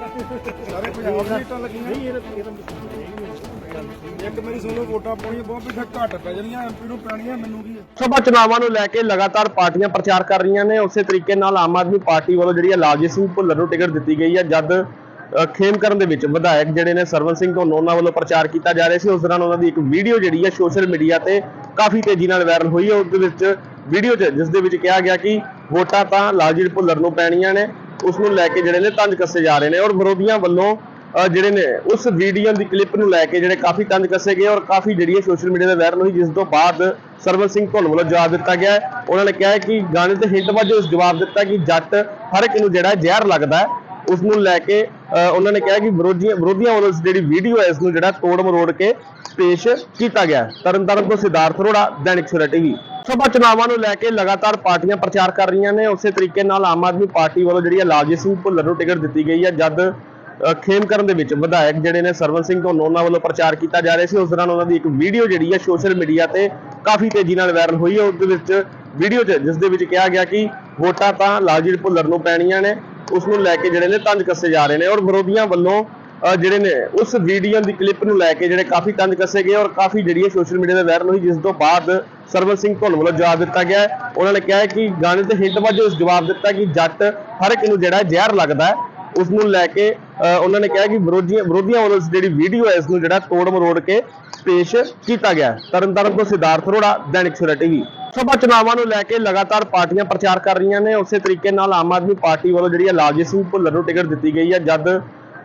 ਸਾਰੇ ਪੰਜਾਬ ਦੀ ਇੱਟਾਂ ਲੱਗੀਆਂ ਨਹੀਂ ਇਹ ਇੱਕ ਮੇਰੀ ਸੁਣੋ ਵੋਟਾਂ ਪਾਉਣੀਆਂ ਬਹੁਤ ਵੀ ਘੱਟ ਪੈ ਜਾਣੀਆਂ ਐਮਪੀ ਨੂੰ ਪੈਣੀਆਂ ਮੈਨੂੰ ਕੀ ਸਭਾ ਚੁਣਾਵਾਂ ਨੂੰ ਲੈ ਕੇ ਲਗਾਤਾਰ ਪਾਰਟੀਆਂ ਪ੍ਰਚਾਰ ਕਰ ਰਹੀਆਂ ਨੇ, ਉਸੇ ਤਰੀਕੇ ਨਾਲ ਆਮ ਆਦਮੀ ਪਾਰਟੀ ਵੱਲੋਂ ਜਿਹੜੀ ਹੈ ਲਾਲਜੀਤ ਸਿੰਘ ਭੁੱਲਰ ਨੂੰ ਟਿਕਟ ਦਿੱਤੀ ਗਈ ਹੈ, ਜਦ ਖੇਮ ਕਰਨ ਦੇ ਵਿੱਚ ਵਿਧਾਇਕ ਜਿਹੜੇ ਨੇ ਸਰਵਨ ਸਿੰਘ ਤੋਂ ਉਹਨਾਂ ਵੱਲੋਂ ਪ੍ਰਚਾਰ ਕੀਤਾ ਜਾ ਰਿਹਾ ਸੀ। ਉਸ ਦੌਰਾਨ ਉਹਨਾਂ ਦੀ ਇੱਕ ਵੀਡੀਓ ਜਿਹੜੀ ਹੈ ਸੋਸ਼ਲ ਮੀਡੀਆ ਤੇ ਕਾਫੀ ਤੇਜ਼ੀ ਨਾਲ ਵਾਇਰਲ ਹੋਈ ਹੈ। ਉਸ ਦੇ ਵਿੱਚ ਵੀਡੀਓ 'ਚ, ਜਿਸ ਦੇ ਵਿੱਚ ਕਿਹਾ ਗਿਆ ਕਿ ਵੋਟਾਂ ਤਾਂ ਲਾਲਜੀਤ ਭੁੱਲਰ ਨੂੰ ਪੈਣੀਆਂ ਨੇ ਉਸ ਨੂੰ ਲੈ ਕੇ ਜਿਹੜੇ ਨੇ ਤੰਜ ਕੱਸੇ ਜਾ ਰਹੇ ਨੇ ਔਰ ਵਿਰੋਧੀਆਂ ਵੱਲੋਂ ਜਿਹੜੇ ਨੇ ਉਸ ਵੀਡੀਓ ਦੀ ਕਲਿੱਪ ਨੂੰ ਲੈ ਕੇ ਜਿਹੜੇ ਕਾਫੀ ਤੰਜ ਕੱਸੇ ਗਏ ਔਰ ਕਾਫੀ ਜਿਹੜੀ ਹੈ ਸੋਸ਼ਲ ਮੀਡੀਆ ਤੇ ਵਾਇਰਲ ਹੋਈ, ਜਿਸ ਤੋਂ ਬਾਅਦ ਸਰਵਨ ਸਿੰਘ ਧੁੰਨ ਵੱਲੋਂ ਜਵਾਬ ਦਿੱਤਾ ਗਿਆ ਉਹਨਾਂ ਨੇ ਕਿਹਾ ਕਿ ਗਾਣੇ ਤੇ ਹਿੱਟ ਵਜੋਂ ਇਸ ਜਵਾਬ ਦਿੱਤਾ ਕਿ ਜੱਟ ਹਰ ਇੱਕ ਨੂੰ ਜਿਹੜਾ ਜ਼ਹਿਰ ਲੱਗਦਾ ਹੈ ਉਸ ਨੂੰ ਲੈ ਕੇ ਉਹਨਾਂ ਨੇ ਕਿਹਾ ਕਿ ਵਿਰੋਧੀਆਂ ਵਿਰੋਧੀਆਂ ਵੱਲੋਂ ਜਿਹੜੀ ਵੀਡੀਓ ਹੈ, ਇਸ ਨੂੰ ਜਿਹੜਾ ਤੋੜ ਮਰੋੜ ਕੇ ਪੇਸ਼ ਕੀਤਾ ਗਿਆ ਹੈ। ਤਰਨਤਾਰਨ ਤੋਂ ਸਿਧਾਰਥ ਅਰੋੜਾ, ਦੈਨਿਕ ਸਵੇਰਾ ਟੀਵੀ ਸਭਾ ਚੁਣਾਵਾਂ ਨੂੰ ਲੈ ਕੇ ਲਗਾਤਾਰ ਪਾਰਟੀਆਂ ਪ੍ਰਚਾਰ ਕਰ ਰਹੀਆਂ ਨੇ, ਉਸੇ ਤਰੀਕੇ ਨਾਲ ਆਮ ਆਦਮੀ ਪਾਰਟੀ ਵੱਲੋਂ ਜਿਹੜੀ ਹੈ ਲਾਲਜੀਤ ਸਿੰਘ ਭੁੱਲਰ ਨੂੰ ਟਿਕਟ ਦਿੱਤੀ ਗਈ ਹੈ, ਜਦ ਖੇਮ ਖੇਮਕਰਨ ਦੇ ਵਿੱਚ ਵਿਧਾਇਕ ਜਿਹੜੇ ਨੇ ਸਰਵਨ ਸਿੰਘ ਤੋਂ ਉਹਨਾਂ ਵੱਲੋਂ ਪ੍ਰਚਾਰ ਕੀਤਾ ਜਾ ਰਿਹਾ ਸੀ। ਉਸ ਦੌਰਾਨ ਉਹਨਾਂ ਦੀ ਇੱਕ ਵੀਡੀਓ ਜਿਹੜੀ ਹੈ ਸੋਸ਼ਲ ਮੀਡੀਆ ਤੇ ਕਾਫੀ ਤੇਜ਼ੀ ਨਾਲ ਵਾਇਰਲ ਹੋਈ ਹੈ। ਉਸ ਦੇ ਵਿੱਚ ਵੀਡੀਓ 'ਚ, ਜਿਸ ਦੇ ਵਿੱਚ ਕਿਹਾ ਗਿਆ ਕਿ ਵੋਟਾਂ ਤਾਂ ਲਾਲਜੀਤ ਭੁੱਲਰ ਨੂੰ ਪੈਣੀਆਂ ਨੇ, ਉਸ ਨੂੰ ਲੈ ਕੇ ਜਿਹੜੇ ਨੇ ਤੰਜ ਕੱਸੇ ਜਾ ਰਹੇ ਨੇ ਔਰ ਵਿਰੋਧੀਆਂ ਵੱਲੋਂ ਜਿਹੜੇ ਨੇ ਉਸ ਵੀਡੀਓ ਦੀ ਕਲਿੱਪ ਨੂੰ ਲੈ ਕੇ ਜਿਹੜੇ ਕਾਫੀ ਤੰਜ ਕੱਸੇ ਗਏ ਔਰ ਕਾਫੀ ਜਿਹੜੀ ਹੈ ਸੋਸ਼ਲ ਮੀਡੀਆ ਤੇ ਵਾਇਰਲ ਹੋਈ, ਜਿਸ ਤੋਂ ਬਾਅਦ ਸਰਵਨ ਸਿੰਘ ਢੋਲ ਵੱਲੋਂ ਜਵਾਬ ਦਿੱਤਾ ਗਿਆ ਹੈ। ਉਹਨਾਂ ਨੇ ਕਿਹਾ ਕਿ ਗਾਣੇ ਤੇ ਹਿੱਟ ਵਜੋਂ ਇਸ ਜਵਾਬ ਦਿੱਤਾ ਕਿ ਜੱਟ ਹਰ ਇੱਕ ਨੂੰ ਜਿਹੜਾ ਜ਼ਹਿਰ ਲੱਗਦਾ ਹੈ। ਉਸ ਨੂੰ ਲੈ ਕੇ ਅ, ਉਹਨਾਂ ਨੇ ਕਿਹਾ ਕਿ ਵਿਰੋਧੀਆਂ ਵਿਰੋਧੀਆਂ ਵੱਲੋਂ ਜਿਹੜੀ ਵੀਡੀਓ ਹੈ ਇਸ ਨੂੰ ਜਿਹੜਾ ਤੋੜ ਮਰੋੜ ਕੇ ਪੇਸ਼ ਕੀਤਾ ਗਿਆ ਹੈ। ਤਰਨਤਾਰਨ ਤੋਂ ਸਿਧਾਰਥ ਅਰੋੜਾ ਦੈਨਿਕ ਸਵੇਰਾ ਟੀਵੀ। ਸਭਾ ਚੁਣਾਵਾਂ ਨੂੰ ਲੈ ਕੇ ਲਗਾਤਾਰ ਪਾਰਟੀਆਂ ਪ੍ਰਚਾਰ ਕਰ ਰਹੀਆਂ ਨੇ। ਉਸੇ ਤਰੀਕੇ ਨਾਲ ਆਮ ਆਦਮੀ ਪਾਰਟੀ ਵੱਲੋਂ ਜਿਹੜੀ ਹੈ ਲਾਲਜੀਤ ਸਿੰਘ ਭੁੱਲਰ ਨੂੰ ਟਿਕਟ ਦਿੱਤੀ ਗਈ ਹੈ। ਜਦ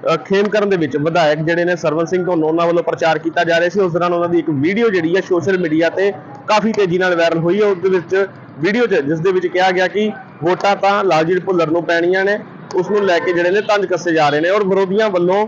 ਖੇਮ ਖੇਮਕਰਨ ਦੇ ਵਿੱਚ ਵਿਧਾਇਕ ਜਿਹੜੇ ਨੇ ਸਰਵਨ ਸਿੰਘ ਤੋਂ ਉਹਨਾਂ ਵੱਲੋਂ ਪ੍ਰਚਾਰ ਕੀਤਾ ਜਾ ਰਿਹਾ ਸੀ। ਉਸ ਦੌਰਾਨ ਉਹਨਾਂ ਦੀ ਇੱਕ ਵੀਡੀਓ ਜਿਹੜੀ ਹੈ ਸੋਸ਼ਲ ਮੀਡੀਆ ਤੇ ਕਾਫੀ ਤੇਜ਼ੀ ਨਾਲ ਵਾਇਰਲ ਹੋਈ ਹੈ। ਉਸ ਦੇ ਵਿੱਚ ਵੀਡੀਓ 'ਚ, ਜਿਸ ਦੇ ਵਿੱਚ ਕਿਹਾ ਗਿਆ ਕਿ ਵੋਟਾਂ ਤਾਂ ਲਾਲਜੀਤ ਭੁੱਲਰ ਨੂੰ ਪੈਣੀਆਂ ਨੇ, ਉਸ ਨੂੰ ਲੈ ਕੇ ਜਿਹੜੇ ਨੇ ਤੰਜ ਕੱਸੇ ਜਾ ਰਹੇ ਨੇ ਔਰ ਵਿਰੋਧੀਆਂ ਵੱਲੋਂ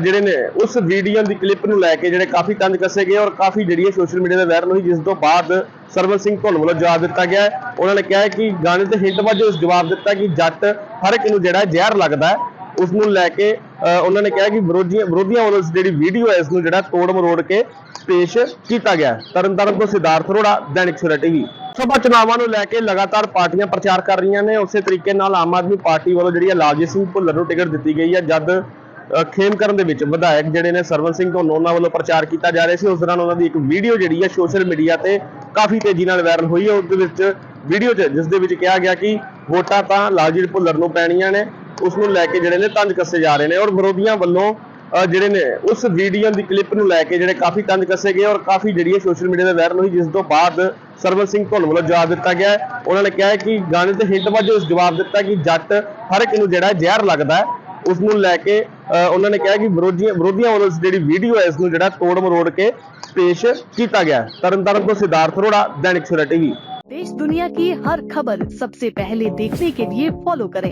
ਜਿਹੜੇ ਨੇ ਉਸ ਵੀਡੀਓ ਦੀ ਕਲਿੱਪ ਨੂੰ ਲੈ ਕੇ ਜਿਹੜੇ ਕਾਫੀ ਤੰਜ ਕੱਸੇ ਗਏ ਔਰ ਕਾਫੀ ਜਿਹੜੀ ਹੈ ਸੋਸ਼ਲ ਮੀਡੀਆ ਤੇ ਵਾਇਰਲ ਹੋਈ, ਜਿਸ ਤੋਂ ਬਾਅਦ ਸਰਵਨ ਸਿੰਘ ਧੁੰਨ ਵੱਲੋਂ ਜਵਾਬ ਦਿੱਤਾ ਗਿਆ ਉਹਨਾਂ ਨੇ ਕਿਹਾ ਕਿ ਗਾਣੇ ਤੇ ਹਿੱਟ ਵਜੋਂ ਇਸ ਜਵਾਬ ਦਿੱਤਾ ਕਿ ਜੱਟ ਹਰ ਇੱਕ ਨੂੰ ਜਿਹੜਾ ਜ਼ਹਿਰ ਲੱਗਦਾ ਹੈ, ਉਸ ਨੂੰ ਲੈ ਕੇ ਉਹਨਾਂ ਨੇ ਕਿਹਾ ਕਿ ਵਿਰੋਧੀਆਂ ਵਿਰੋਧੀਆਂ ਵੱਲੋਂ ਜਿਹੜੀ ਵੀਡੀਓ ਹੈ ਇਸ ਨੂੰ ਜਿਹੜਾ ਤੋੜ ਮਰੋੜ ਕੇ ਪੇਸ਼ ਕੀਤਾ ਗਿਆ ਹੈ। ਤਰਨਤਾਰਨ ਤੋਂ ਸਿਧਾਰਥ ਅਰੋੜਾ, ਦੈਨਿਕ ਸਵੇਰਾ ਟੀਵੀ। ਸਭਾ ਚੁਣਾਵਾਂ ਨੂੰ ਲੈ ਕੇ ਲਗਾਤਾਰ ਪਾਰਟੀਆਂ ਪ੍ਰਚਾਰ ਕਰ ਰਹੀਆਂ ਨੇ। ਉਸੇ ਤਰੀਕੇ ਨਾਲ ਆਮ ਆਦਮੀ ਪਾਰਟੀ ਵੱਲੋਂ ਜਿਹੜੀ ਹੈ, ਲਾਲਜੀਤ ਸਿੰਘ ਭੁੱਲਰ ਨੂੰ ਟਿਕਟ ਦਿੱਤੀ ਗਈ ਹੈ। ਜਦ ਖੇਮ ਖੇਮਕਰਨ ਦੇ ਵਿੱਚ ਵਿਧਾਇਕ ਜਿਹੜੇ ਨੇ ਸਰਵਨ ਸਿੰਘ ਤੋਂ ਉਹਨਾਂ ਵੱਲੋਂ ਪ੍ਰਚਾਰ ਕੀਤਾ ਜਾ ਰਿਹਾ ਸੀ। ਉਸ ਦੌਰਾਨ ਉਹਨਾਂ ਦੀ ਇੱਕ ਵੀਡੀਓ ਜਿਹੜੀ ਹੈ, ਸੋਸ਼ਲ ਮੀਡੀਆ ਤੇ ਕਾਫੀ ਤੇਜ਼ੀ ਨਾਲ ਵਾਇਰਲ ਹੋਈ ਹੈ। ਉਸ ਦੇ ਵਿੱਚ ਵੀਡੀਓ 'ਚ, ਜਿਸ ਦੇ ਵਿੱਚ ਕਿਹਾ ਗਿਆ ਕਿ ਵੋਟਾਂ ਤਾਂ ਲਾਲਜੀਤ ਭੁੱਲਰ ਨੂੰ ਪੈਣੀਆਂ ਨੇ। ਉਸ ਨੂੰ ਲੈ ਕੇ ਜਿਹੜੇ ਨੇ ਤੰਜ ਕੱਸੇ ਜਾ ਰਹੇ ਨੇ ਔਰ ਵਿਰੋਧੀਆਂ ਵੱਲੋਂ ਅ, ਜਿਹੜੇ ਨੇ ਉਸ ਵੀਡੀਓ ਦੀ ਕਲਿੱਪ ਨੂੰ ਲੈ ਕੇ ਜਿਹੜੇ ਕਾਫੀ ਤੰਜ ਕੱਸੇ ਗਏ ਔਰ ਕਾਫੀ ਜਿਹੜੀ ਹੈ ਸੋਸ਼ਲ ਮੀਡੀਆ ਤੇ ਵਾਇਰਲ ਹੋਈ ਜਿਸ ਤੋਂ ਬਾਅਦ ਸਰਵਨ ਸਿੰਘ ਧੁੰਨ ਵੱਲੋਂ ਜਵਾਬ ਦਿੱਤਾ ਗਿਆ ਹੈ। ਉਹਨਾਂ ਨੇ ਕਿਹਾ ਹੈ ਕਿ ਗਾਣੇ ਤੇ ਹਿੱਟ ਵਜੋਂ ਇਸ ਜਵਾਬ ਦਿੱਤਾ ਕਿ ਜੱਟ ਹਰ ਇੱਕ ਨੂੰ ਜਿਹੜਾ ਜ਼ਹਿਰ ਲੱਗਦਾ ਹੈ ਉਸ ਨੂੰ ਲੈ ਕੇ ਅ, ਉਹਨਾਂ ਨੇ ਕਿਹਾ ਕਿ ਵਿਰੋਧੀਆਂ ਵਿਰੋਧੀਆਂ ਵੱਲੋਂ ਇਸ ਜਿਹੜੀ ਵੀਡੀਓ ਹੈ ਇਸ ਨੂੰ ਜਿਹੜਾ ਤੋੜ ਮਰੋੜ ਕੇ ਪੇਸ਼ ਕੀਤਾ ਗਿਆ ਹੈ। ਤਰਨਤਾਰਨ ਤੋਂ ਸਿਧਾਰਥ ਅਰੋੜਾ ਦੈਨਿਕ ਸਵੇਰਾ ਟੀਵੀ देश दुनिया की हर खबर सबसे पहले देखने के लिए फॉलो करें